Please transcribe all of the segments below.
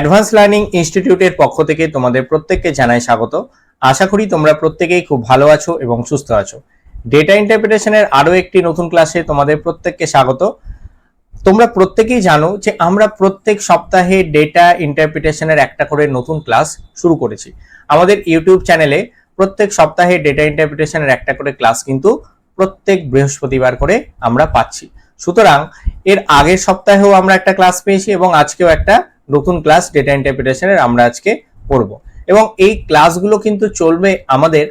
Advance learning ইনস্টিটিউটের পক্ষ থেকে তোমাদের প্রত্যেককে জানাই স্বাগত। আশা করি তোমরা প্রত্যেকেই খুব ভালো আছো এবং সুস্থ আছো। ডেটা ইন্টারপ্রিটেশনের আরও একটি নতুন ক্লাসে তোমাদের প্রত্যেককে স্বাগত। তোমরা প্রত্যেকেই জানো যে আমরা প্রত্যেক সপ্তাহে ডেটা ইন্টারপ্রিটেশনের একটা করে নতুন ক্লাস শুরু করেছি। আমাদের ইউটিউব চ্যানেলে প্রত্যেক সপ্তাহে ডেটা ইন্টারপ্রিটেশনের একটা করে ক্লাস কিন্তু প্রত্যেক বৃহস্পতিবার করে আমরা পাচ্ছি। সুতরাং এর আগের সপ্তাহেও আমরা একটা ক্লাস পেয়েছি এবং আজকেও একটা নতুন ক্লাস ডেটা ইন্টারপ্রিটেশনের আমরা আজকে পড়ব। এবং এই ক্লাসগুলো কিন্তু চলবে আমাদের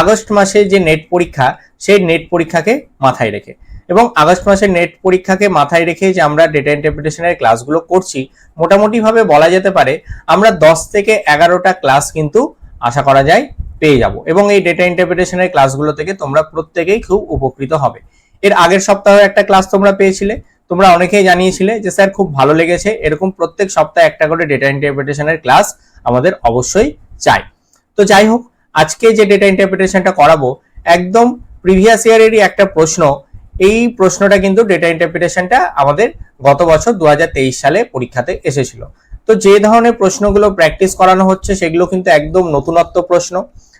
আগস্ট মাসে যে নেট পরীক্ষা, সেই নেট পরীক্ষাকে মাথায় রেখে। এবং আগস্ট মাসের নেট পরীক্ষাকে মাথায় রেখে যে আমরা ডেটা ইন্টারপ্রিটেশনের ক্লাসগুলো করছি, মোটামুটিভাবে বলা যেতে পারে আমরা দশ থেকে এগারোটা ক্লাস কিন্তু আশা করা যায় পেয়ে যাব। এবং এই ডেটা ইন্টারপ্রিটেশনের ক্লাসগুলো থেকে তোমরা প্রত্যেকেই খুব উপকৃত হবে। এর আগের সপ্তাহে একটা ক্লাস তোমরা পেয়েছিলে তোমরা অনেকেই জানিয়েছিলে যে, স্যার, খুব ভালো লেগেছে। এরকম প্রত্যেক সপ্তাহে একটা করে ডেটা ইন্টারপ্রিটেশনের ক্লাস আমাদের অবশ্যই চাই। তো যাই হোক, আজকে যে ডেটা ইন্টারপ্রিটেশনটা করাবো, একদম প্রিভিয়াস ইয়ারেরই একটা প্রশ্ন। এই প্রশ্নটা কিন্তু ডেটা ইন্টারপ্রিটেশনটা আমাদের গত বছর দু হাজার তেইশ সালে পরীক্ষাতে এসেছিল। তো যে ধরনের প্রশ্নগুলো প্র্যাকটিস করানো হচ্ছে, সেগুলো কিন্তু একদম নতুনত্ব প্রশ্ন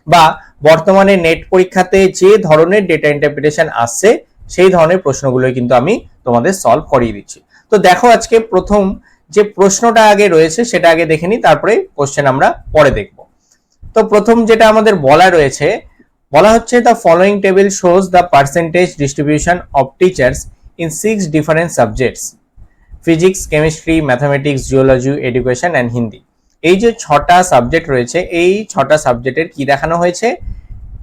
বা বর্তমানে নেট পরীক্ষাতে যে ধরনের ডেটা ইন্টারপ্রিটেশন আসছে সেই ধরনের প্রশ্নগুলোই কিন্তু আমি তোমাদের সলভ করিয়ে দিচ্ছি। তো দেখো আজকে প্রথম যে প্রশ্নটা আগে রয়েছে সেটা আগে দেখে নিই, তারপরে কোশ্চেন আমরা পরে দেখব। তো প্রথম যেটা আমাদের বলা রয়েছে, বলা হচ্ছে the following table shows the percentage distribution of teachers in six different subjects physics chemistry mathematics geology education and Hindi এই যে ছটা সাবজেক্ট রয়েছে, এই ছটা সাবজেক্টের কি দেখানো হয়েছে?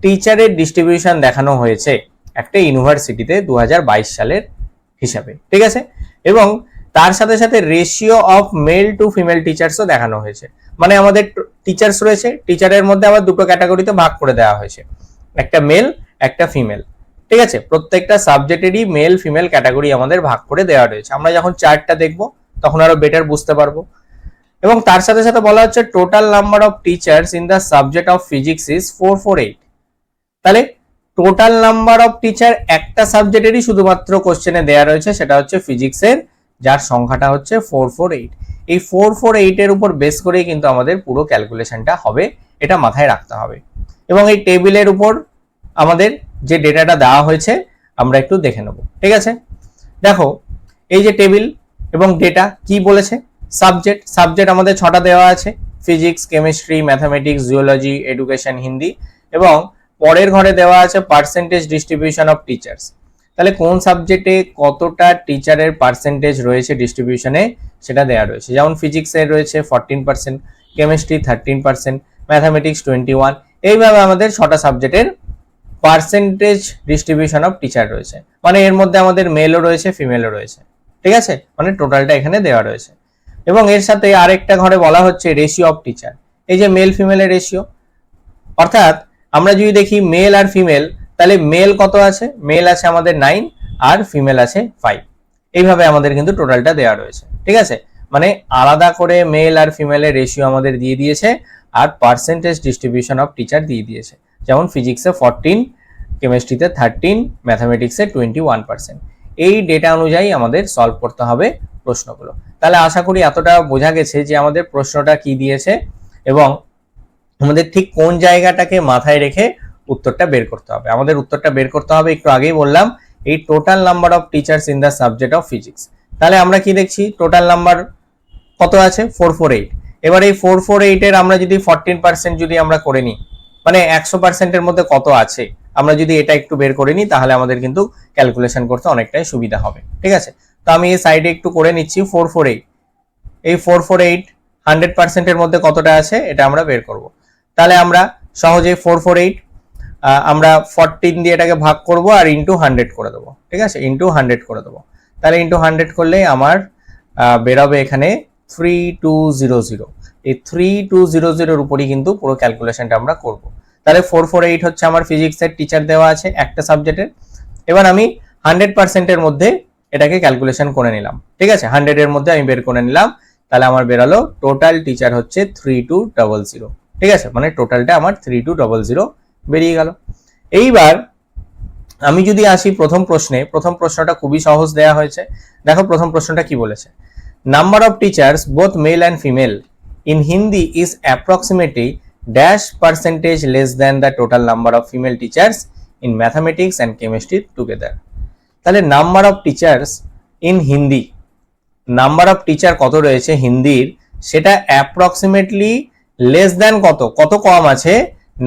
টিচারের ডিস্ট্রিবিউশন দেখানো হয়েছে। একটা ইউনিভার্সিটিতে দু হাজার বাইশ সালের হিসাবে, ঠিক আছে? এবং তার সাথে সাথে ratio of male to female টিচার্সও দেখানো হয়েছে। মানে আমাদের টিচার্স রয়েছে টিচারের মধ্যে আবার দুটো ক্যাটাগরিতে ভাগ করে দেওয়া হয়েছে। একটা মেল একটা ফিমেল ঠিক আছে? প্রত্যেকটা সাবজেক্টেরই মেল ফিমেল ক্যাটাগরি আমাদের ভাগ করে দেওয়া রয়েছে। আমরা যখন চার্টটা দেখব, তখন আরও বেটার বুঝতে পারব। এবং তার সাথে সাথে বলা হচ্ছে total number of teachers in the subject of physics is four four eight তাহলে টোটাল নাম্বার অফ টিচার একটা সাবজেক্টেরই শুধুমাত্র কোশ্চেনে দেওয়া রয়েছে, সেটা হচ্ছে ফিজিক্সের যার সংখ্যাটা হচ্ছে ফোর ফোর এইট এই ফোর ফোর এইটের উপর বেস করেই কিন্তু আমাদের পুরো ক্যালকুলেশনটা হবে, এটা মাথায় রাখতে হবে। এবং এই টেবিলের উপর আমাদের যে ডেটাটা দেওয়া হয়েছে, আমরা একটু দেখে নেব, ঠিক আছে? দেখো, এই যে টেবিল এবং ডেটা কি বলেছে? সাবজেক্ট সাবজেক্ট আমাদের ছটা দেওয়া আছে physics chemistry mathematics geology education Hindi. এবং পরের ঘরে দেওয়া আছে পার্সেন্টেজ ডিস্ট্রিবিউশন অফ টিচার্স তাহলে কোন সাবজেক্টে কতটা টিচারের পার্সেন্টেজ রয়েছে ডিস্ট্রিবিউশনে সেটা দেওয়া রয়েছে। যেমন ফিজিক্সের রয়েছে fourteen percent chemistry thirteen percent mathematics twenty one এইভাবে আমাদের ছটা সাবজেক্টের পার্সেন্টেজ ডিস্ট্রিবিউশন অফ টিচার রয়েছে। মানে এর মধ্যে আমাদের মেলও রয়েছে ফিমেলও রয়েছে। ঠিক আছে? মানে টোটালটা এখানে দেওয়া রয়েছে। এবং এর সাথে আরেকটা ঘরে বলা হচ্ছে রেশিও অফ টিচার এই যে মেল ফিমেলের রেশিও অর্থাৎ আমরা যদি দেখি মেল আর ফিমেল তাহলে মেল কত আছে? মেল আছে আমাদের নাইন আর ফিমেল আছে ফাইভ এইভাবে আমাদের কিন্তু টোটালটা দেওয়া রয়েছে, ঠিক আছে? মানে আলাদা করে মেল আর ফিমেলের রেশিও আমাদের দিয়ে দিয়েছে আর পার্সেন্টেজ ডিস্ট্রিবিউশন অফ টিচার দিয়ে দিয়েছে। যেমন ফিজিক্সে ফরটিন কেমিস্ট্রিতে থার্টিন ম্যাথামেটিক্সে টোয়েন্টি ওয়ান পার্সেন্ট এই ডেটা অনুযায়ী আমাদের সলভ করতে হবে প্রশ্নগুলো। তাহলে আশা করি এতটা বোঝা গেছে যে আমাদের প্রশ্নটা কি দিয়েছে এবং আমাদের ঠিক কোন জায়গাটাকে মাথায় রেখে উত্তরটা বের করতে হবে? আমাদের উত্তরটা বের করতে হবে, একটু আগেই বললাম, এই total number of teachers in the subject of physics তাহলে আমরা কি দেখছি? টোটাল নাম্বার কত আছে? ফোর ফোর এইট এবার এই ফোর ফোর এইটের আমরা যদি ফরটিন পার্সেন্ট যদি আমরা করে নিই মানে একশো পার্সেন্টের মধ্যে কত আছে? আমরা যদি এটা একটু বের করে নিই, তাহলে আমাদের কিন্তু ক্যালকুলেশন করতে অনেকটাই সুবিধা হবে। ঠিক আছে? তো আমি এই সাইডে একটু করে নিচ্ছি ফোর ফোর এইট এই ফোর ফোর এইট হান্ড্রেড পার্সেন্টের মধ্যে কতটা আছে? এটা আমরা বের করব। তাহলে আমরা সহজেই ফোর ফোর এইট আমরা ফরটিন দিয়ে এটাকে ভাগ করব আর ইন্টু হান্ড্রেড করে দেবো। ঠিক আছে? ইন্টু হান্ড্রেড করে দেবো। তাহলে ইন্টু হান্ড্রেড করলেই আমার বেরোবে এখানে থ্রি টু জিরো জিরো এই থ্রি টু জিরো জিরোর উপরই কিন্তু পুরো ক্যালকুলেশনটা আমরা করব। তাহলে ফোর ফোর এইট হচ্ছে আমার ফিজিক্সের টিচার দেওয়া আছে একটা সাবজেক্টের এবার আমি হান্ড্রেড পার্সেন্টের মধ্যে এটাকে ক্যালকুলেশন করে নিলাম। ঠিক আছে? হান্ড্রেডের মধ্যে আমি বের করে নিলাম। তাহলে আমার বেরালো টোটাল টিচার হচ্ছে থ্রি টু ডবল জিরো ঠিক আছে? মানে টোটালটা আমার থ্রি টু ডবল জিরো বেরিয়ে গেল। এইবার আমি যদি আসি প্রথম প্রশ্নে, প্রথম প্রশ্নটা খুবই সহজ দেয়া হয়েছে। দেখো প্রথম প্রশ্নটা কি বলেছে? Number of teachers both male and female in Hindi is approximately dash percentage less than the total number of female teachers in mathematics and chemistry together তাহলে number of teachers in Hindi number of teacher কত রয়েছে হিন্দির সেটা approximately less than কত? কত কম আছে?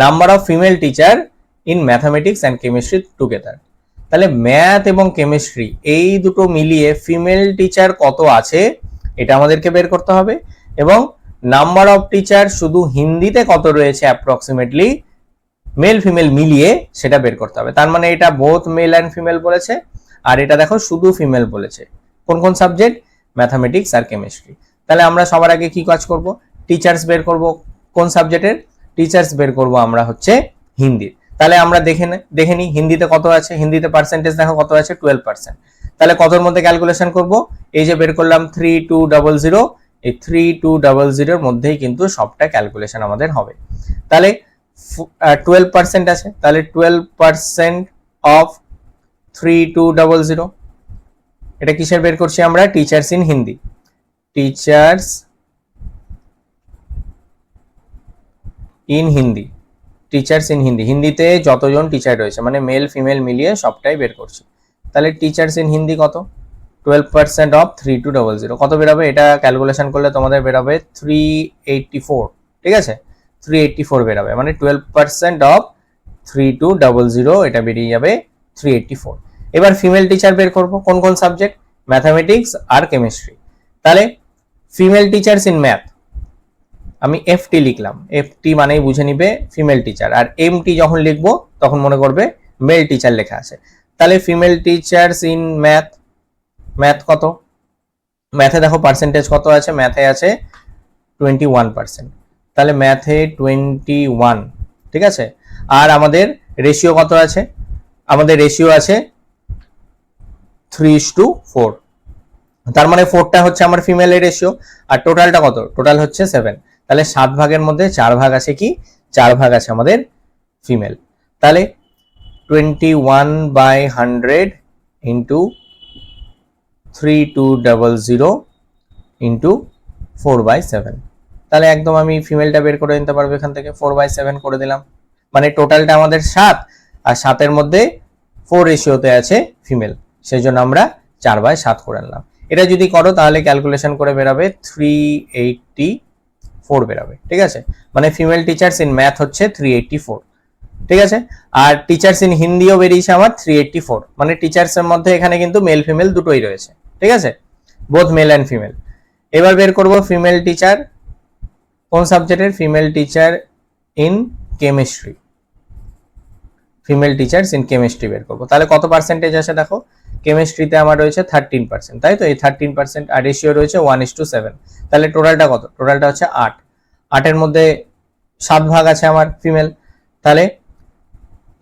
Number of female teacher in mathematics and chemistry together তাহলে ম্যাথ এবং কেমিস্ট্রি এই দুটো মিলিয়ে ফিমেল টিচার কত আছে? এটা আমাদেরকে বের করতে হবে। এবং নাম্বার অফ টিচার শুধু হিন্দিতে কত রয়েছে অ্যাপ্রক্সিমেটলি মেল ফিমেল মিলিয়ে সেটা বের করতে হবে। তার মানে এটা বোথ মেল অ্যান্ড ফিমেল বলেছে। আর এটা দেখো শুধু ফিমেল বলেছে। কোন কোন সাবজেক্ট ম্যাথামেটিক্স আর কেমিস্ট্রি তাহলে আমরা সবার আগে কি কাজ করব? টিচার্স বের করব, কোন সাবজেক্টের টিচার্স বের করব আমরা হচ্ছে হিন্দির তাহলে আমরা দেখে দেখে নিই, হিন্দিতে কত আছে? হিন্দিতে পার্সেন্টেজ দেখো কত আছে? টুয়েলভ পার্সেন্ট তাহলে কতর মধ্যে ক্যালকুলেশন করব? এই যে বের করলাম থ্রি টু ডাবল জিরো এই থ্রি টু ডাবল জিরোর মধ্যেই কিন্তু সবটা ক্যালকুলেশন আমাদের হবে। তাহলে টুয়েলভ পার্সেন্ট আছে। তাহলে twelve percent of three two double zero এটা কিসের বের করছি আমরা? Teachers in Hindi. Teachers in Hindi teachers in Hindi হিন্দিতে যতজন টিচার রয়েছে মানে মেল ফিমেল মিলিয়ে সবটাই বের করছি। তাহলে টিচার্স ইন হিন্দি কত? Twelve percent of three two double zero কত বেরোবে? এটা ক্যালকুলেশন করলে তোমাদের বেরোবে থ্রি এইটটি ফোর ঠিক আছে? থ্রি এইটটি ফোর বেরোবে মানে twelve percent of three two double zero এটা বেরিয়ে যাবে থ্রি এইটটি ফোর এবার ফিমেল টিচার বের করব, কোন কোন সাবজেক্ট ম্যাথামেটিক্স আর কেমিস্ট্রি তাহলে ফিমেল টিচার্স ইন ম্যাথ আমি এফটি লিখলাম। এফটি মানেই বুঝে নিবে ফিমেল টিচার আর এমটি যখন লিখব, তখন মনে করবে মেল টিচার লেখা আছে। তাহলে female teachers in math math কত? ম্যাথে দেখো পার্সেন্টেজ কত আছে? ম্যাথে আছে টোয়েন্টি ওয়ান পার্সেন্ট তাহলে ম্যাথে টোয়েন্টি ওয়ান ঠিক আছে? আর আমাদের রেশিও কত আছে? আমাদের রেশিও আছে থ্রি টু ফোর তার মানে ফোরটা হচ্ছে আমার ফিমেলের রেশিও আর টোটালটা কত? টোটাল হচ্ছে সেভেন তাহলে সাত ভাগের মধ্যে চার ভাগ আছে কি? চার ভাগ আছে আমাদের ফিমেল তাহলে twenty one by hundred into three two double zero into four by seven তাহলে একদম আমি ফিমেলটা বের করে নিতে পারব এখান থেকে ফোর বাই সেভেন করে দিলাম। মানে টোটালটা আমাদের সাত, আর সাতের মধ্যে ফোর রেশিওতে আছে ফিমেল সেই জন্য আমরা চার বাই সাত করে নিলাম। এটা যদি করো তাহলে ক্যালকুলেশন করে বেরাবে থ্রি এইটটি ফোর বেরাবে, ঠিক আছে? মানে ফিমেল টিচার্স ইন ম্যাথ হচ্ছে থ্রি এইটটি ফোর ঠিক আছে? আর টিচার্স ইন হিন্দিও বেরিয়েছে আমার থ্রি এইটটি ফোর মানে টিচার্স এর মধ্যে এখানে কিন্তু মেল ফিমেল দুটোই রয়েছে, ঠিক আছে? বোথ মেল অ্যান্ড ফিমেল এবার বের করব ফিমেল টিচার কোন সাবজেক্টের female teacher in chemistry female teachers in chemistry বের করব। তাহলে কত পার্সেন্টেজ আছে দেখো? কেমিস্ট্রিতে আমার রয়েছে থার্টিন পার্সেন্ট তাই তো? এই থার্টিন পার্সেন্ট আর রেশিও রয়েছে ওয়ান ইস টু সেভেন তাহলে টোটালটা কত? টোটালটা হচ্ছে আট। আটের মধ্যে সাত ভাগ আছে আমার ফিমেল তাহলে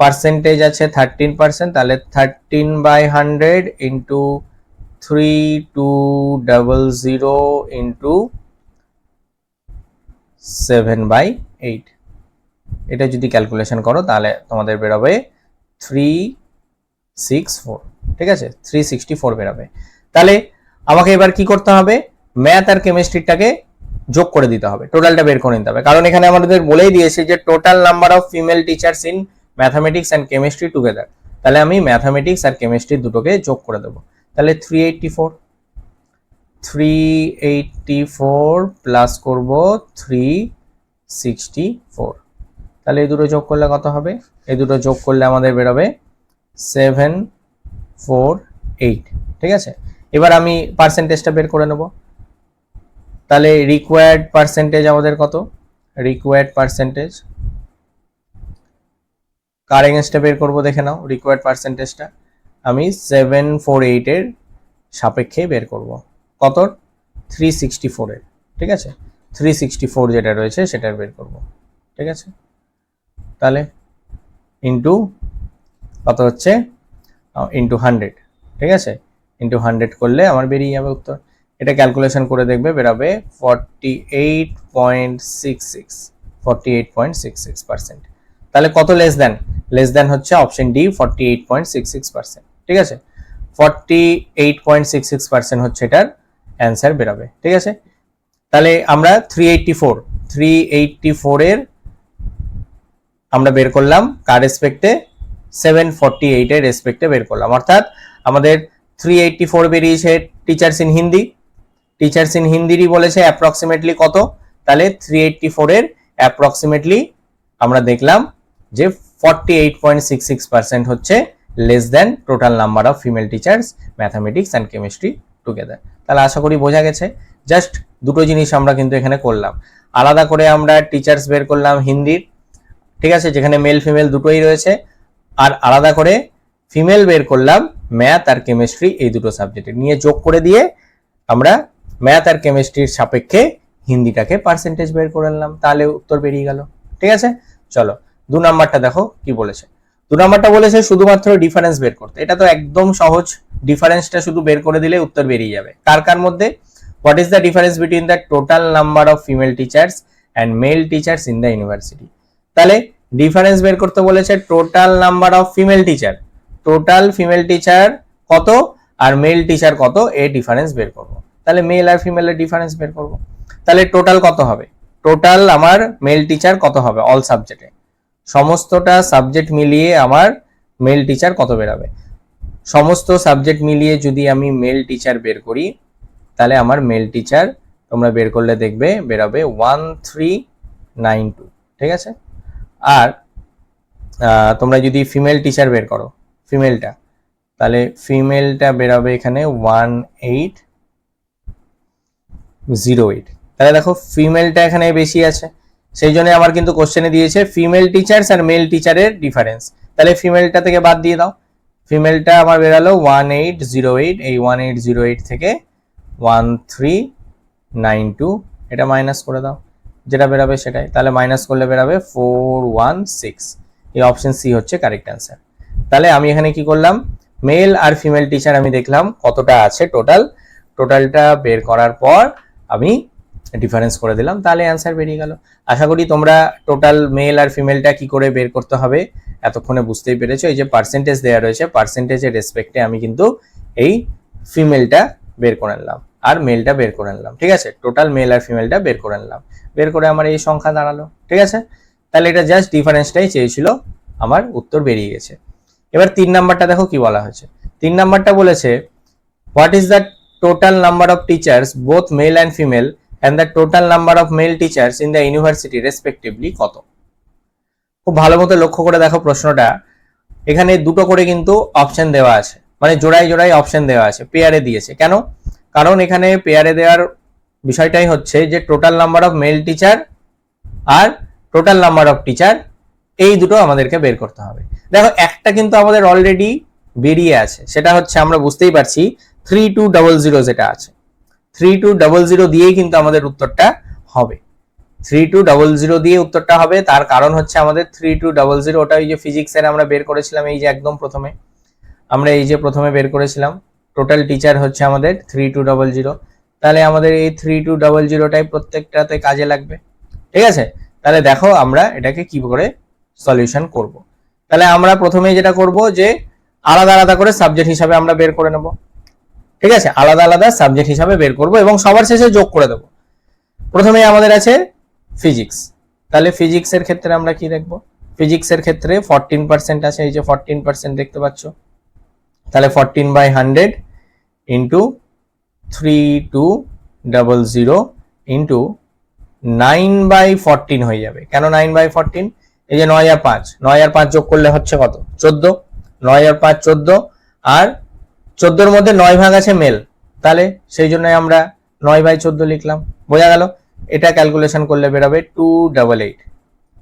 পার্সেন্টেজ আছে থার্টিন পার্সেন্ট তাহলে thirteen by hundred into three two double zero into seven by eight এটা যদি ক্যালকুলেশন করো, তাহলে তোমাদের বেরোবে থ্রি সিক্স ফোর ঠিক আছে? থ্রি সিক্সটি ফোর বেরোবে। তাহলে আমাকে এবার কি করতে হবে? ম্যাথ আর কেমিস্ট্রিটাকে যোগ করে দিতে হবে। টোটালটা বের করে নিতে হবে। কারণ এখানে আমাদের বলেই দিয়েছে যে total number of female teachers in mathematics and chemistry together তাহলে আমি ম্যাথামেটিক্স আর কেমিস্ট্রি দুটোকে যোগ করে দেবো। তাহলে three eighty four three eighty four plus করব থ্রি সিক্সটি ফোর তাহলে এই দুটো যোগ করলে কত হবে? এই দুটো যোগ করলে আমাদের বেরোবে সেভেন ফোর এইট, ঠিক আছে? এবার আমি পার্সেন্টেজটা বের করে নেব। তাহলে রিকোয়ার্ড পার্সেন্টেজ আমাদের কত? রিকোয়ার্ড পার্সেন্টেজ কার এগেনস্টে বের করব দেখে নাও রিকোয়ার্ড পার্সেন্টেজটা আমি সেভেন ফোর এইটের সাপেক্ষে বের করব। কত? থ্রি সিক্সটি ফোরের ঠিক আছে? থ্রি সিক্সটি ফোর যেটা রয়েছে সেটার বের করব, ঠিক আছে? তাহলে ইন্টু কত হচ্ছে? ইন্টু হান্ড্রেড ঠিক আছে? ইন্টু হান্ড্রেড করলে আমার বেরিয়ে যাবে উত্তর। এটা ক্যালকুলেশন করে দেখবে, বেরাবে forty eight point six six forty eight point six six percent তাহলে কত লেস দেন লেস দেন হচ্ছে option D forty eight point six six percent ঠিক আছে? Forty eight point six six percent হচ্ছে এটার অ্যান্সার বেরোবে, ঠিক আছে? তাহলে আমরা three eighty four three eighty ফোরের আমরা বের করলাম কার রেসপেক্টে সেভেন ফর্টি এইটের রেসপেক্টে বের করলাম। অর্থাৎ আমাদের থ্রি এইটটি ফোর বেরিয়েছে teachers in Hindi teachers in হিন্দিরই বলেছে অ্যাপ্রক্সিমেটলি কত? তাহলে থ্রি এইটটি ফোরের অ্যাপ্রক্সিমেটলি আমরা দেখলাম যে forty eight point six six percent হচ্ছে less than total number of female teachers mathematics and chemistry together তাহলে আশা করি বোঝা গেছে। জাস্ট দুটো জিনিস আমরা কিন্তু এখানে করলাম। আলাদা করে আমরা টিচার্স বের করলাম হিন্দির ঠিক আছে? যেখানে মেল ফিমেল দুটোই রয়েছে। আর আলাদা করে ফিমেল বের করলাম ম্যাথ আর কেমিস্ট্রি এই দুটো সাবজেক্টে নিয়ে যোগ করে দিয়ে আমরা ম্যাথ আর কেমিস্ট্রির সাপেক্ষে হিন্দিটাকে পার্সেন্টেজ বের করে নিলাম। তাহলে উত্তর বেরিয়ে গেল। ঠিক আছে? চলো, দু নাম্বারটা দেখো কি বলেছে। দু নাম্বারটা বলেছে শুধুমাত্র ডিফারেন্স বের করতে। এটা তো একদম সহজ। ডিফারেন্সটা শুধু বের করে দিলে উত্তর বেরিয়ে যাবে। কার কার মধ্যে? What is the difference between the total number of female teachers and male teachers in the university তাহলে ডিফারেন্স বের করতে বলেছে total number of female teacher total female teacher কত আর মেল টিচার কত, এ ডিফারেন্স বের করব। তাহলে মেল আর ফিমেলের ডিফারেন্স বের করব। তাহলে টোটাল কত হবে? টোটাল আমার মেল টিচার কত হবে অল সাবজেক্টে সমস্তটা সাবজেক্ট মিলিয়ে আমার মেল টিচার কত বেরাবে? সমস্ত সাবজেক্ট মিলিয়ে যদি আমি মেল টিচার বের করি, তাহলে আমার মেল টিচার তোমরা বের করলে দেখবে বেরাবে ওয়ান থ্রি নাইন টু ঠিক আছে? আর তোমরা যদি ফিমেল টিচার বের করো ফিমেলটা তাহলে ফিমেলটা বেরাবে এখানে ওয়ান এইট জিরো এইট তাহলে দেখো ফিমেলটা এখানে বেশি আছে, সেই জন্য আমার কিন্তু কোশ্চেনে দিয়েছে ফিমেল টিচার্স আর মেল টিচারের ডিফারেন্স তাহলে ফিমেলটা থেকে বাদ দিয়ে দাও। ফিমেলটা আমার বেরালো ওয়ান এইট জিরো এইট এই ওয়ান এইট জিরো এইট থেকে ওয়ান থ্রি নাইন টু এটা মাইনাস করে দাও। যেটা বেরাবে সেটাই। তাহলে মাইনাস করলে বেরাবে ফোর ওয়ান সিক্স এই অপশন সি হচ্ছে কারেক্ট অ্যান্সার তাহলে আমি এখানে কি করলাম? মেল আর ফিমেল টিচার আমি দেখলাম কতটা আছে টোটাল টোটালটা বের করার পর আমি ডিফারেন্স করে দিলাম। তাহলে অ্যান্সার বেরিয়ে গেল। আশা করি তোমরা টোটাল মেল আর ফিমেলটা কি করে বের করতে হবে এতক্ষণে বুঝতেই পেরেছ। এই যে পার্সেন্টেজ দেওয়া রয়েছে পার্সেন্টেজের রেসপেক্টে আমি কিন্তু এই ফিমেলটা বের করে নিলাম। আর মেলটা বের করে নিলাম। ঠিক আছে? টোটাল মেল আর ফিমেলটা বের করে নিলাম। বের করে আমার এই সংখ্যা দাঁড়াল, ঠিক আছে? তাহলে এটা জাস্ট ডিফারেন্সটাই চেয়েছিল, আমার উত্তর বেরিয়ে গেছে। এবার তিন নাম্বারটা দেখো কি বলা হয়েছে। তিন নাম্বারটা বলেছে what is the total number of teachers both male and female and the total number of male teachers in the university respectively কত? খুব ভালো মতো লক্ষ্য করে দেখো প্রশ্নটা। এখানে দুটো করে কিন্তু অপশন দেওয়া আছে মানে জোড়ায় জোড়ায় অপশন দেওয়া আছে পেয়ারে দিয়েছে। কেন? কারণ এখানে পেয়ারে দেওয়ার বিষয়টাই হচ্ছে যে total number of male teacher R total number of teacher এই দুটো আমাদেরকে বের করতে হবে। দেখো, একটা কিন্তু আমাদের অলরেডি বেরিয়ে আছে, সেটা হচ্ছে আমরা বুঝতেই পারছি থ্রি টু ডবল জিরো যেটা আছে। থ্রি টু ডবল জিরো দিয়েই কিন্তু আমাদের উত্তরটা হবে। থ্রি টু ডবল জিরো দিয়ে উত্তরটা হবে, তার কারণ হচ্ছে আমাদের থ্রি টু ডবল জিরো ওটা ওই যে ফিজিক্সের আমরা বের করেছিলাম, এই যে একদম প্রথমে। আমরা এই যে প্রথমে বের করেছিলাম টোটাল টিচার হচ্ছে আমাদের থ্রি টু ডবল জিরো তাহলে আমাদের এই থ্রি টু ডবল জিরোটাই প্রত্যেকটাতে কাজে লাগবে। ঠিক আছে? তাহলে দেখো আমরা এটাকে কি করে সলিউশন করব। তাহলে আমরা প্রথমেই যেটা করব যে আলাদা আলাদা করে সাবজেক্ট হিসাবে আমরা বের করে নেব। ঠিক আছে? আলাদা আলাদা সাবজেক্ট হিসাবে বের করব এবং সবার শেষে যোগ করে দেব। প্রথমেই আমাদের আছে ফিজিক্স তাহলে ফিজিক্সের ক্ষেত্রে আমরা কি দেখব? ফিজিক্সের ক্ষেত্রে ফরটিন পার্সেন্ট আছে, এই যে ফরটিন পার্সেন্ট দেখতে পাচ্ছ। তাহলে fourteen by hundred into three two double zero into nine by fourteen হয়ে যাবে। কেন নাইন বাই ফরটিন এই যে নয় আর পাঁচ, নয় আর পাঁচ যোগ করলে হচ্ছে কত? চোদ্দ। নয় আর পাঁচ চোদ্দ। আর চোদ্দোর মধ্যে নয় ভাগ আছে মেল। তাহলে সেই জন্য আমরা নয় বাই চোদ্দ লিখলাম। বোঝা গেল? এটা ক্যালকুলেশন করলে বেরোবে টু ডাবল এইট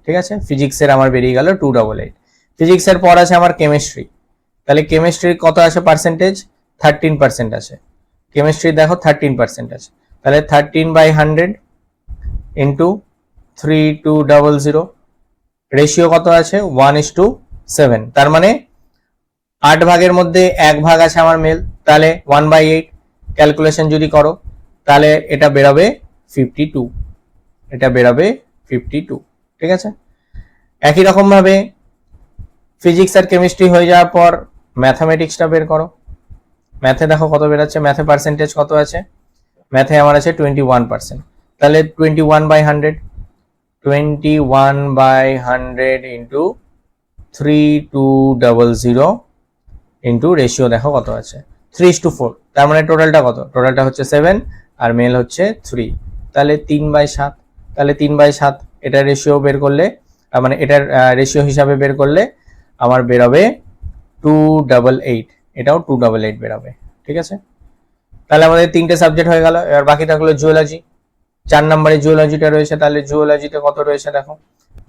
ঠিক আছে? ফিজিক্সের আমার বেরিয়ে গেল টু ডাবল এইট ফিজিক্সের পর আছে আমার কেমিস্ট্রি তাহলে কেমিস্ট্রির কত আছে পার্সেন্টেজ থার্টিন পার্সেন্ট আছে কেমিস্ট্রি দেখো থার্টিন পার্সেন্ট আছে। তাহলে thirteen by hundred into three two double zero ratio কত আছে? ওয়ান ইস টু সেভেন তার মানে আট ভাগের মধ্যে এক ভাগ আছে আমার মেল তাহলে ওয়ান বাই এইট ক্যালকুলেশন যদি করো, তাহলে এটা বেরোবে ফিফটি টু এটা বেরোবে ফিফটি টু ঠিক আছে? একই রকম ভাবে ফিজিক্স আর কেমিস্ট্রি হয়ে যাওয়ার পর ম্যাথামেটিক্সটা বের করো। ম্যাথে দেখো কত বেরোচ্ছে? ম্যাথে পার্সেন্টেজ কত আছে? ম্যাথে আমার আছে টোয়েন্টি ওয়ান পার্সেন্ট তাহলে twenty one by hundred twenty one by hundred into three two double zero into ratio দেখো কত আছে? থ্রি টু ফোর তার মানে টোটালটা কত? টোটালটা হচ্ছে সেভেন আর মেল হচ্ছে থ্রি তাহলে তিন বাই সাত, তাহলে তিন বাই সাত এটার রেশিও বের করলে মানে এটার রেশিও হিসাবে বের করলে আমার বেরোবে টু ডাবল এইট এটাও টু ডাবল এইট বেরাবে, ঠিক আছে? তাহলে আমাদের তিনটে সাবজেক্ট হয়ে গেল, এবার বাকি থাকল জিওলজি চার নম্বরে জিওলজিটা রয়েছে, তাহলে জিওলজিতে কত রয়েছে দেখো?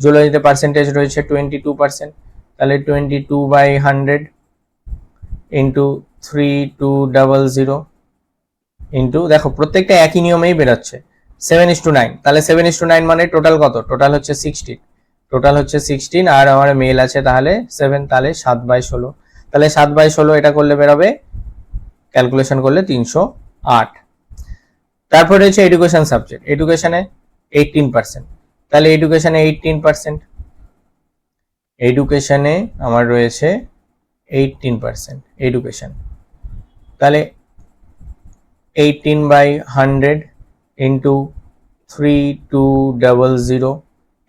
জিওলজিতে পার্সেন্টেজ রয়েছে টোয়েন্টি টু পার্সেন্ট তাহলে twenty two by hundred into three two double zero into দেখো, প্রত্যেকটা একই নিয়মেই বেরোচ্ছে। সেভেন ইস টু নাইন তাহলে সেভেন ইস টু নাইন মানে টোটাল কত? টোটাল হচ্ছে সিক্সটিন টোটাল হচ্ছে সিক্সটিন আর আমার মেল আছে তাহলে সেভেন তাহলে সাত বাই ষোলো। তাহলে সাত বাই ষোলো এটা করলে বেরোবে ক্যালকুলেশন করলে তিনশো আট। তারপর রয়েছে এডুকেশন সাবজেক্ট এডুকেশনে এইটিন পার্সেন্ট তাহলে এডুকেশনে এইটিন পার্সেন্ট এডুকেশনে আমার রয়েছে এইটিন পার্সেন্ট এডুকেশন তাহলে eighteen by hundred into three two double zero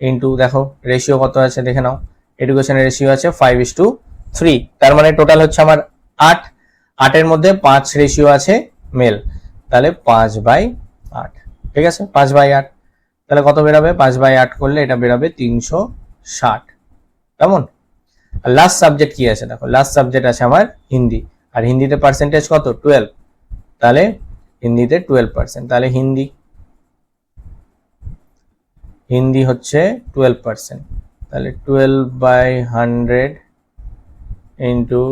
into দেখো রেশিও কত আছে দেখে নাও। এডুকেশনের রেশিও আছে ফাইভ ইস টু থ্রি তার মানে টোটাল হচ্ছে আমার আট। আটের মধ্যে পাঁচ রেশিও আছে মেল তাহলে পাঁচ বাই আট। ঠিক আছে? পাঁচ বাই আট। তাহলে কত বেরোবে পাঁচ বাই আট করলে এটা বেরোবে তিনশো ষাট। কেমন? আর লাস্ট সাবজেক্ট কি আছে? দেখো লাস্ট সাবজেক্ট আছে আমার হিন্দি। আর হিন্দিতে পার্সেন্টেজ কত? টুয়েলভ তাহলে হিন্দিতে টুয়েলভ পার্সেন্ট তাহলে হিন্দি হিন্দি হচ্ছে টুয়েলভ পার্সেন্ট তাহলে twelve by hundred into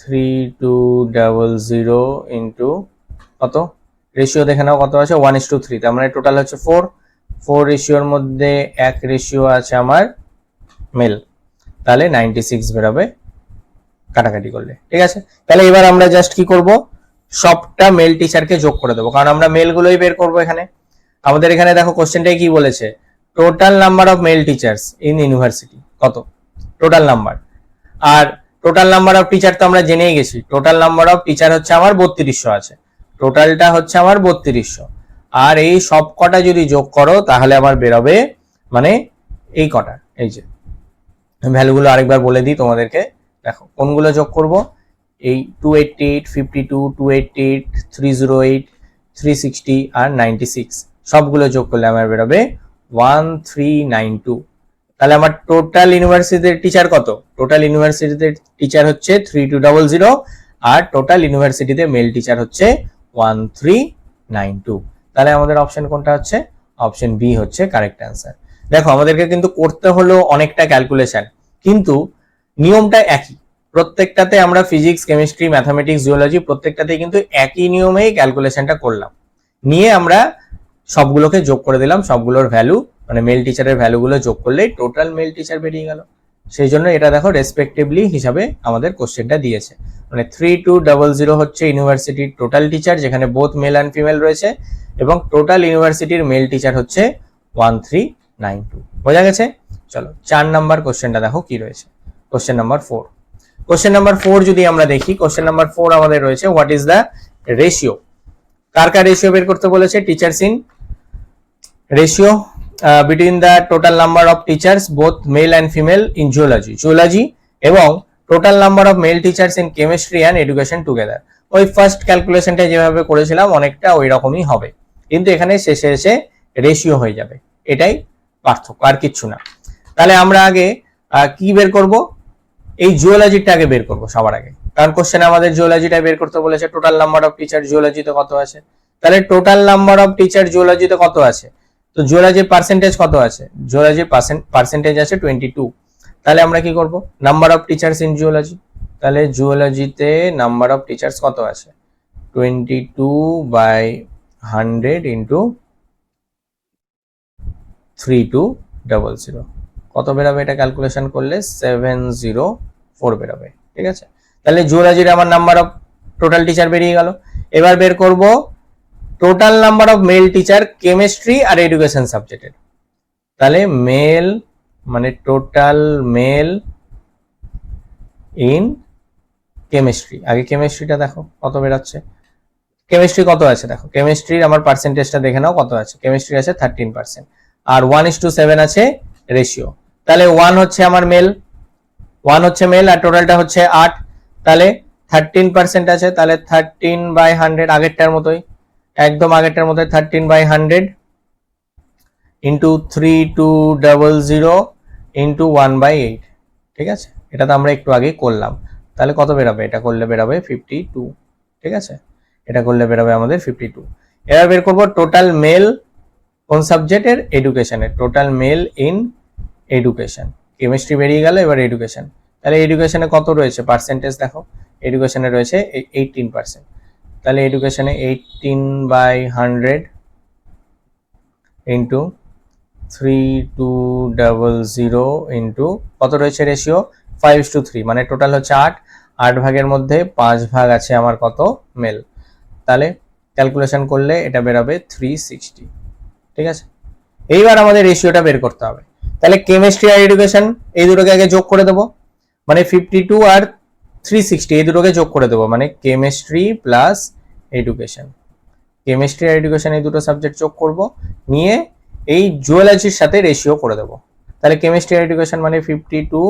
three two double zero into কত? রেশিও দেখে নাও কত আছে? ওয়ান ইস টু থ্রি তার মানে টোটাল হচ্ছে ফোর ফোর রেশিওর মধ্যে এক রেশিও আছে আমার মেল। তাহলে নাইনটি সিক্স বেরোবে কাটাকাটি করলে। ঠিক আছে? তাহলে এবার আমরা জাস্ট কি করব? সবটা মেল টিচারকে যোগ করে দেবো। কারণ আমরা মেলগুলোই বের করব এখানে। আমাদের এখানে দেখো কোশ্চেনটাই কি বলেছে? Total number of male teachers in university কত? টোটাল নাম্বার আর টোটাল নাম্বার অফ টিচার তো আমরা জেনেই গেছি। টোটাল নাম্বার অফ টিচার হচ্ছে আমার বত্রিশশো আছে। টোটালটা হচ্ছে আমার বত্রিশশো। আর এই সব কটা যদি যোগ করো, তাহলে আমার বেরোবে মানে এই কটা। এই যে ভ্যালুগুলো আরেকবার বলে দিই তোমাদেরকে। দেখো, কোনগুলো যোগ করব? এই two eighty eight fifty two two eighty eight three zero eight three sixty আর নাইনটি সিক্স সবগুলো যোগ করলে আমার বেরোবে ওয়ান থ্রি নাইন টু তাহলে আমার টোটাল ইউনিভার্সিটির টিচার কত? টোটাল ইউনিভার্সিটিতে টিচার হচ্ছে থ্রি টু ডাবল জিরো আর টোটাল ইউনিভার্সিটিতে মেল টিচার হচ্ছে ওয়ান থ্রি নাইন টু তাহলে আমাদের অপশন কোনটা হচ্ছে? অপশন বি হচ্ছে কারেক্ট অ্যান্সার দেখো, আমাদেরকে কিন্তু করতে হলো অনেকটা ক্যালকুলেশন কিন্তু নিয়মটা একই। প্রত্যেকটাতে আমরা ফিজিক্স কেমিস্ট্রি ম্যাথামেটিক্স জিওলজি প্রত্যেকটাতে কিন্তু একই নিয়মেই ক্যালকুলেশনটা করলাম। নিয়ে আমরা সবগুলোকে যোগ করে দিলাম, সবগুলোর ভ্যালু মানে মেল টিচারের ভ্যালুগুলো যোগ করলেই টোটাল মেল টিচার বেরিয়ে গেল। সেই জন্য এটা দেখো রেসপেক্টিভলি হিসাবে আমাদের কোশ্চেনটা দিয়েছে। মানে থ্রি টু ডাবল জিরো হচ্ছে ইউনিভার্সিটির টোটাল টিচার যেখানে বোথ মেল অ্যান্ড ফিমেল রয়েছে, এবং টোটাল ইউনিভার্সিটির মেল টিচার হচ্ছে ওয়ান থ্রি নাইন টু বোঝা গেছে? চলো, চার নাম্বার কোশ্চেনটা দেখো কি রয়েছে। Question number four question number four যদি আমরা দেখি কোশ্চেন নাম্বার ফোর আমাদের রয়েছে হোয়াট ইজ দ্য রেশিও কার কার রেশিও বের করতে বলেছে? Teachers in ratio between the total number of teachers both male and female in geology geology এবং total number of male teachers in chemistry and education together ওই first ক্যালকুলেশনটা যেভাবে করেছিলাম, অনেকটা ওই রকমই হবে। কিন্তু এখানে শেষে এসে রেশিও হয়ে যাবে। এটাই পার্থক্য, আর কিচ্ছু না। তাহলে আমরা আগে কি বের করব? এই জিওলজিটা আগে বের করব সবার আগে। কারণ কোশ্চেন আমাদের জিওলজিটা বের করতে বলেছে টোটাল নাম্বার অফ টিচার জিওলজিতে কত আছে? তাহলে টোটাল নাম্বার অফ টিচার জিওলজিতে কত আছে? তো জিওলজির পার্সেন্টেজ কত আছে? জিওলজির পার্সেন্টেজ আছে টোয়েন্টি টু তাহলে আমরা কি করব? Number of teachers in geology তাহলে জিওলজিতে নাম্বার অফ টিচার্স কত আছে? Twenty two by hundred into three two double zero কত বেরোবে এটা ক্যালকুলেশন করলে? সেভেন জিরো ফোর বেরোবে। ঠিক আছে? তাহলে জিওলজির আমার নাম্বার অফ টোটাল টিচার বেরিয়ে গেল। এবার বের করব total number of male teacher chemistry R education সাবজেক্টের তাহলে মেল মানে টোটাল মেল ইন কেমিস্ট্রি আগে কেমিস্ট্রিটা দেখো, কত বেরোচ্ছে? কেমিস্ট্রি কত আছে দেখো? কেমিস্ট্রির আমার পার্সেন্টেজটা দেখে নাও কত আছে। কেমিস্ট্রি আছে থার্টিন পার্সেন্ট আর ওয়ান ইস টু সেভেন আছে রেশিও তাহলে ওয়ান হচ্ছে আমার মেল ওয়ান হচ্ছে মেল আর টোটালটা হচ্ছে আট। তাহলে থার্টিন পার্সেন্ট আছে, তাহলে থার্টিন বাই হান্ড্রেড আগেরটার মতোই। একদম আগেরটার মধ্যে thirteen by hundred into three two double zero into one by eight ঠিক আছে? এটা তো আমরা একটু আগেই করলাম। তাহলে কত বেরোবে? এটা করলে বেরোবে ফিফটি টু ঠিক আছে? এটা করলে বেরোবে আমাদের ফিফটি টু এবার বের করব টোটাল মেল কোন সাবজেক্টের এডুকেশনের total male in education chemistry বেরিয়ে গেল, এবার এডুকেশন তাহলে এডুকেশনে কত রয়েছে? পার্সেন্টেজ দেখো। এডুকেশনে রয়েছে এইটিন পার্সেন্ট তাহলে এডুকেশনে eighteen by hundred into three two double zero into কত রয়েছে রেশিও ফাইভ টু থ্রি মানে টোটাল হচ্ছে আট। আট ভাগের মধ্যে পাঁচ ভাগ আছে আমার কত? মেল তাহলে ক্যালকুলেশন করলে এটা বেরোবে থ্রি সিক্সটি ঠিক আছে? এইবার আমাদের রেশিওটা বের করতে হবে। তাহলে কেমিস্ট্রি আর এডুকেশন এই দুটোকে আগে যোগ করে দেবো। মানে ফিফটি টু আর থ্রি সিক্সটি এই দুটোকে যোগ করে দেবো মানে কেমিস্ট্রি প্লাস এডুকেশন কেমিস্ট্রি আর এডুকেশন এই দুটো সাবজেক্ট যোগ করব, নিয়ে এই জুয়েলজির সাথে রেশিও করে দেবো। তাহলে কেমিস্ট্রি আর এডুকেশন মানে fifty two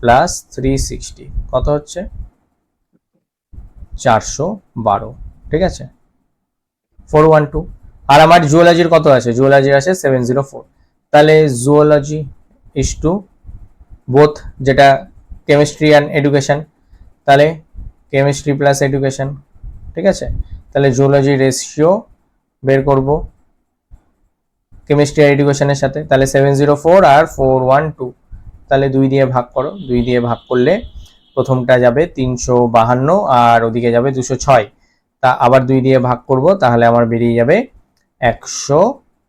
plus three sixty কত হচ্ছে? চারশো বারো, ঠিক আছে? ফোর ওয়ান টু আর আমার জুওলজির কত আছে? জুওলজির আছে সেভেন জিরো ফোর তাহলে জুওলজি ইস টু বোথ যেটা কেমিস্ট্রি অ্যান্ড এডুকেশন তাহলে কেমিস্ট্রি প্লাস এডুকেশন ঠিক আছে? তাহলে জুওলজি রেশিও বের করব কেমিস্ট্রি আর এডুকেশনের সাথে। তাহলে সেভেন জিরো ফোর আর ফোর ওয়ান টু তাহলে দুই দিয়ে ভাগ করো। দুই দিয়ে ভাগ করলে প্রথমটা যাবে তিনশো বাহান্ন আর ওদিকে যাবে দুশো ছয়। তা আবার দুই দিয়ে ভাগ করব, তাহলে আমার বেরিয়ে যাবে একশো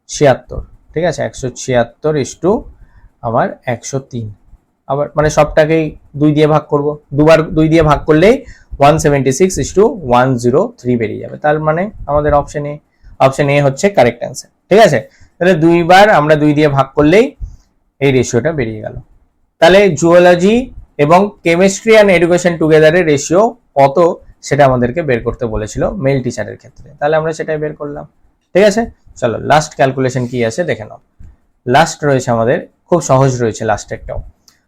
ছিয়াত্তর। ঠিক আছে? একশো ছিয়াত্তর ইস টু আমার একশো তিন। আবার মানে সবটাকেই দুই দিয়ে ভাগ করব। দুবার দুই দিয়ে ভাগ করলেই one seventy six is two one zero three বেরিয়ে যাবে। তার মানে আমাদের অপশন এ অপশন এ হচ্ছে কারেক্ট অ্যান্সার ঠিক আছে? তাহলে দুইবার আমরা দুই দিয়ে ভাগ করলেই এই রেশিওটা বেরিয়ে গেল। তাহলে জুওলজি এবং কেমিস্ট্রি অ্যান্ড এডুকেশন টুগেদারের রেশিও কত সেটা আমাদেরকে বের করতে বলেছিল মেল টিচারের ক্ষেত্রে। তাহলে আমরা সেটাই বের করলাম। ঠিক আছে? চলো লাস্ট ক্যালকুলেশন কি আছে দেখে নাও। লাস্ট রয়েছে আমাদের, খুব সহজ রয়েছে লাস্টেরটাও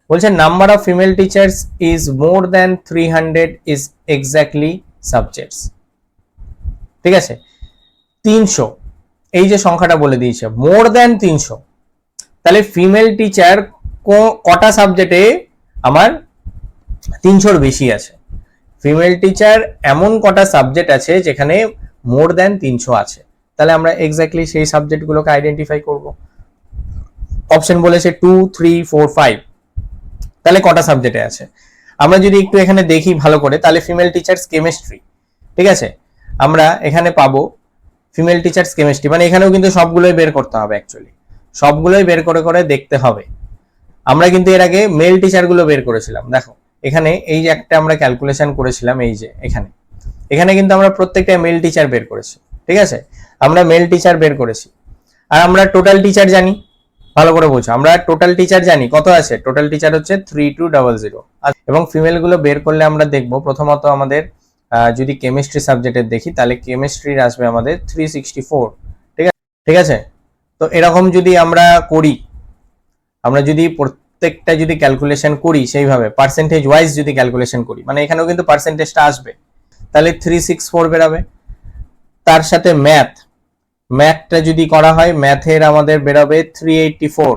বলছে number of female teachers is more than three hundred is exactly subjects ঠিক আছে? তিনশো। এই যে সংখ্যাটা বলে দিয়েছে মোর দ্যান তিনশো। তাহলে ফিমেল টিচার কটা সাবজেক্টে আমার তিনশোর বেশি আছে? ফিমেল টিচার এমন কটা সাবজেক্ট আছে যেখানে মোর দ্যান তিনশো আছে। তাহলে আমরা এক্স্যাক্টলি সেই সাবজেক্টগুলোকে আইডেন্টিফাই করব। অপশন বলেছে টু থ্রি ফোর ফাইভ তাহলে কটা সাবজেক্টে আছে? আমরা যদি একটু এখানে দেখি ভালো করে, তাহলে ফিমেল টিচার্স কেমিস্ট্রি ঠিক আছে? আমরা এখানে পাবো ফিমেল টিচার্স কেমিস্ট্রি মানে এখানেও কিন্তু সবগুলোই বের করতে হবে অ্যাকচুয়ালি সবগুলোই বের করে করে দেখতে হবে। আমরা কিন্তু এর আগে মেল টিচারগুলো বের করেছিলাম। দেখো, এখানে এই যে একটা আমরা ক্যালকুলেশন করেছিলাম এই যে এখানে। এখানে কিন্তু আমরা প্রত্যেকটা মেল টিচার বের করেছি, ঠিক আছে? আমরা মেল টিচার বের করেছি। আর আমরা টোটাল টিচার জানি। ভালো করে বোঝো। আমরা টোটাল টিচার জানি, কত আছে? টোটাল টিচার হচ্ছে থ্রি টু ডাবল জিরো এবং ফিমেলগুলো বের করলে আমরা দেখব, প্রথমত আমাদের যদি কেমিস্ট্রি সাবজেক্টের দেখি, তাহলে কেমিস্ট্রির আসবে আমাদের থ্রি সিক্সটি ফোর ঠিক আছে? ঠিক আছে? তো এরকম যদি আমরা করি, আমরা যদি প্রত্যেকটা যদি ক্যালকুলেশন করি সেইভাবে পার্সেন্টেজ ওয়াইজ যদি ক্যালকুলেশন করি মানে এখানেও কিন্তু পার্সেন্টেজটা আসবে, তাহলে থ্রি সিক্স ফোর বেরাবে। তার সাথে ম্যাথ ম্যাথটা যদি করা হয়, ম্যাথের আমাদের বেরোবে থ্রি এইটটি ফোর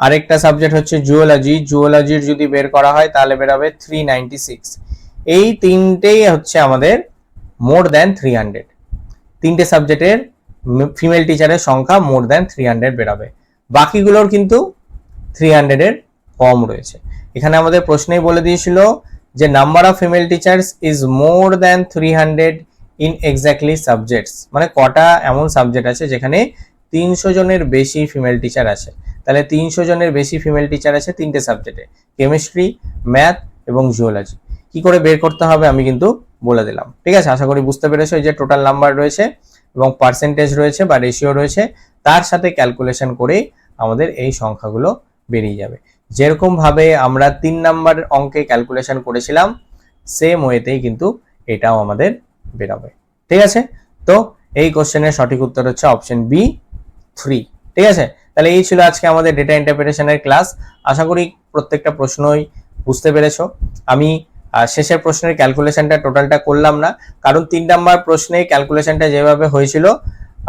আরেকটা সাবজেক্ট হচ্ছে জুওলজি জুওলজির যদি বের করা হয়, তাহলে বেরোবে থ্রি নাইনটি সিক্স এই তিনটেই হচ্ছে আমাদের মোর দ্যান থ্রি হান্ড্রেড তিনটে সাবজেক্টের ফিমেল টিচারের সংখ্যা মোর দ্যান থ্রি হান্ড্রেড বেরোবে। বাকিগুলোর কিন্তু থ্রি হান্ড্রেডের কম রয়েছে। এখানে আমাদের প্রশ্নেই বলে দিয়েছিল যে number of female teachers is more than three hundred in exactly subjects মানে কটা এমন সাবজেক্ট আছে যেখানে তিনশো জনের বেশি ফিমেল টিচার আছে। তাহলে তিনশো জনের বেশি ফিমেল টিচার আছে তিনটে সাবজেক্টে কেমিস্ট্রি ম্যাথ এবং জিওলজি কি করে বের করতে হবে আমি কিন্তু বলে দিলাম। ঠিক আছে? আশা করি বুঝতে পেরেছ যে টোটাল নাম্বার রয়েছে এবং পার্সেন্টেজ রয়েছে বা রেশিও রয়েছে, তার সাথে ক্যালকুলেশন করেই আমাদের এই সংখ্যাগুলো বেরিয়ে যাবে। যেরকম ভাবে আমরা তিন নাম্বার অঙ্কে ক্যালকুলেশন করেছিলাম সেম ওয়েতেই কিন্তু এটাও আমাদের বেরোবে। ঠিক আছে? তো এই কোশ্চেনের সঠিক উত্তর হচ্ছে অপশন বি থ্রি ঠিক আছে? তাহলে এই ছিল আজকে আমাদের ডেটা ইন্টারপ্রিটেশনের ক্লাস আশা করি প্রত্যেকটা প্রশ্নই বুঝতে পেরেছ। আমি শেষের প্রশ্নের ক্যালকুলেশনটা টোটালটা করলাম না। কারণ তিন নাম্বার প্রশ্নে ক্যালকুলেশনটা যেভাবে হয়েছিল,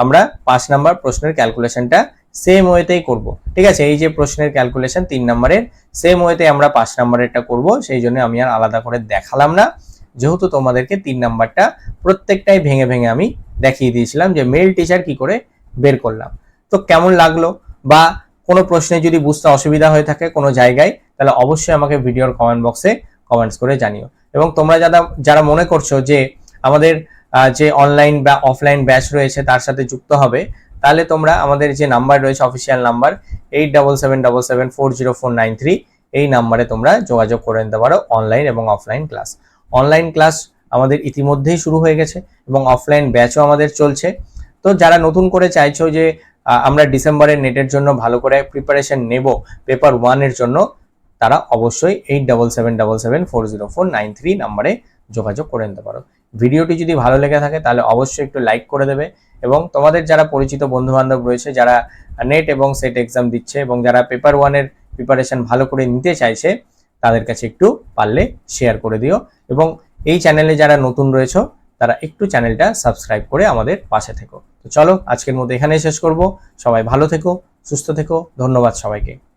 আমরা পাঁচ নাম্বার প্রশ্নের ক্যালকুলেশনটা সেম ওয়েতেই করব। ঠিক আছে? এই যে প্রশ্নের ক্যালকুলেশন তিন নাম্বারের সেম ওয়েতে আমরা পাঁচ নাম্বারেরটা করব। সেই জন্য আমি আর আলাদা করে দেখালাম না। যেহেতু তোমাদেরকে তিন নাম্বারটা প্রত্যেকটাই ভেঙে ভেঙে আমি দেখিয়ে দিয়েছিলাম যে মেল টিচার কি করে বের করলাম। তো কেমন লাগল বা কোনো প্রশ্নে যদি বুঝতে অসুবিধা হয়ে থাকে কোনো জায়গায়, তাহলে অবশ্যই আমাকে ভিডিওর কমেন্ট বক্সে কমেন্টস করে জানিও। এবং তোমরা যারা যারা মনে করছ যে আমাদের যে অনলাইন বা অফলাইন ব্যাচ রয়েছে তার সাথে যুক্ত হবে, তাহলে তোমরা আমাদের যে নাম্বার রয়েছে official number eight double seven double seven four zero four nine three এই নাম্বারে তোমরা যোগাযোগ করে নিতে পারো অনলাইন এবং অফলাইন ক্লাস অনলাইন ক্লাস আমাদের ইতিমধ্যেই শুরু হয়ে গেছে এবং অফলাইন ব্যাচও আমাদের চলছে। তো যারা নতুন করে চাইছো যে আমরা ডিসেম্বরের নেটের জন্য ভালো করে প্রিপারেশন নেব পেপার ওয়ানের জন্য, তারা অবশ্যই eight double seven double seven four zero four nine three নাম্বারে যোগাযোগ করে নিতে পারো। ভিডিওটি যদি ভালো লেগে থাকে তাহলে অবশ্যই একটু লাইক করে দেবে এবং তোমাদের যারা পরিচিত বন্ধু বান্ধব রয়েছে, যারা নেট এবং সেট এক্সাম দিচ্ছে এবং যারা পেপার ওয়ানের প্রিপারেশন ভালো করে নিতে চাইছে তাদের কাছে একটু পারলে শেয়ার করে দিও। এবং এই চ্যানেলে যারা নতুন রয়েছে, তারা একটু চ্যানেলটা সাবস্ক্রাইব করে আমাদের পাশে থেকো। তো চলো, আজকের মতো এখানেই শেষ করব। সবাই ভালো থেকো, সুস্থ থেকো। ধন্যবাদ সবাইকে।